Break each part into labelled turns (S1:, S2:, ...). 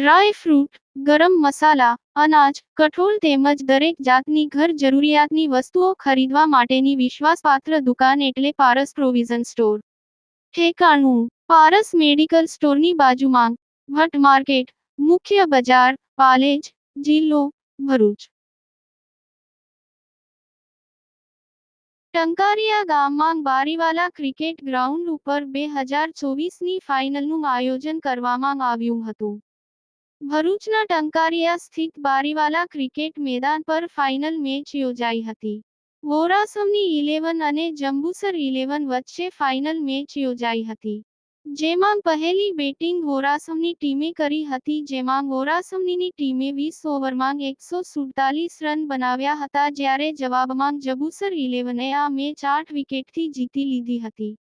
S1: Dry fruit, ગરમ મસાલા, અનાજ, કઠોળ તેમજ દરેક જાતની ઘર જરૂરિયાતની વસ્તુઓ ખરીદવા માટેની વિશ્વાસપાત્ર દુકાન એટલે પારસ પ્રોવિઝન સ્ટોર. ઠેકાણું, પારસ મેડિકલ સ્ટોરની બાજુમાં, ભટ્ટ માર્કેટ, મુખ્ય બજાર, પાલેજ, જિલ્લો, ભરૂચ. ટંકારિયા ગામમાં બારીવાલા ક્રિકેટ ગ્રાઉન્ડ ઉપર બે હજાર ચોવીસની ફાઇનલનું આયોજન કરવામાં આવ્યું હતું. ભરૂચના ટંકારિયા સ્થિત બારીવાલા ક્રિકેટ મેદાન પર ફાઇનલ મેચ યોજાઈ હતી. વોરાસમની ઇલેવન અને જંબુસર ઇલેવન વચ્ચે ફાઇનલ મેચ યોજાઈ હતી. જેમાં પહેલી બેટિંગ વોરાસમની ટીમે કરી હતી, જેમાં વોરાસમનીની ટીમે વીસ ઓવરમાં એકસો સુડતાલીસ રન બનાવ્યા હતા, જ્યારે જવાબમાં જંબુસર ઇલેવને આ મેચ આઠ વિકેટથી જીતી લીધી હતી.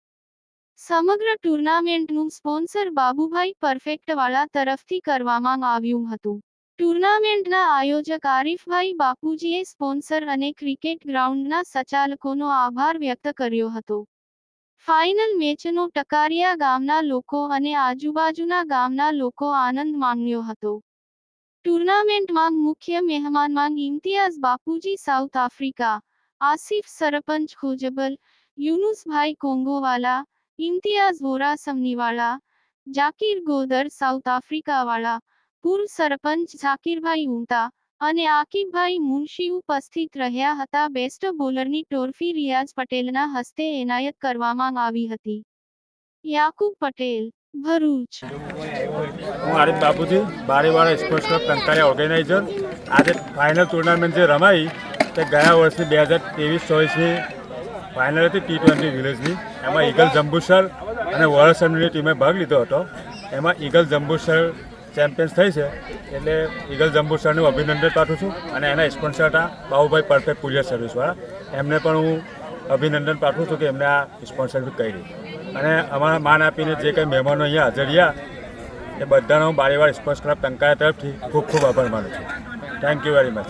S1: સમગ્ર ટુર્નામેન્ટનું સ્પોન્સર બાબુભાઈ પરફેક્ટવાળા તરફથી કરવામાં આવ્યું હતું. ટુર્નામેન્ટના આયોજક આરીફભાઈ બાપુજીએ સ્પોન્સર અને ક્રિકેટ ગ્રાઉન્ડના સંચાલકોનો આભાર વ્યક્ત કર્યો હતો. ફાઇનલ મેચનો ટકારિયા ગામના લોકો અને આજુબાજુના ગામના લોકો આનંદ માણ્યો હતો. ટુર્નામેન્ટમાં મુખ્ય મહેમાનમાં ઇમ્તિયાઝ બાપુજી સાઉથ આફ્રિકા, આસિફ સરપંચ ખોજબલ, યુનુસભાઈ કોંગોવાલા ઇમ્તિયાઝ વોરા સમનીવાળા જાકીર ગોદર સાઉથ આફ્રિકાવાળા પૂર્વ સરપંચ ઝાકીરભાઈ ઉમતા અને આકીબભાઈ મુનશી ઉપસ્થિત રહ્યા હતા. બેસ્ટ બોલરની ટ્રોફી રિયાઝ પટેલના હસ્તે એનાયત કરવામાં આવી હતી. યાકુબ પટેલ, ભરૂચ.
S2: હું Arif Bapuji, Bariwala sports club Tankaria organiser. આજે ફાઇનલ ટુર્નામેન્ટ જે રમાઈ તે ગયા વર્ષની બે હજાર ત્રેવીસ ચોવીસની ફાઇનલ હતી ટી ટ્વેન્ટી વિલેજની એમાં ઈગલ જંબુસર અને વોરસમની ટીમે ભાગ લીધો હતો. એમાં ઈગલ જંબુસર ચેમ્પિયન્સ થઈ છે. એટલે ઈગલ જંબુસરનું અભિનંદન પાઠવું છું અને એના સ્પોન્સર હતા બાહુભાઈ પરફેક્ટ કુરિયર સર્વિસવાળા એમને પણ હું અભિનંદન પાઠવું છું કે એમને આ સ્પોન્સરશીપ કરી. અને અમારા માન આપીને જે કંઈ મહેમાનો અહીંયા હાજર રહ્યા, એ બધાનો હું બારીવાર સ્પોર્ટ્સ ક્લબ ટંકાયા તરફથી ખૂબ ખૂબ આભાર માનું છું. Thank you very much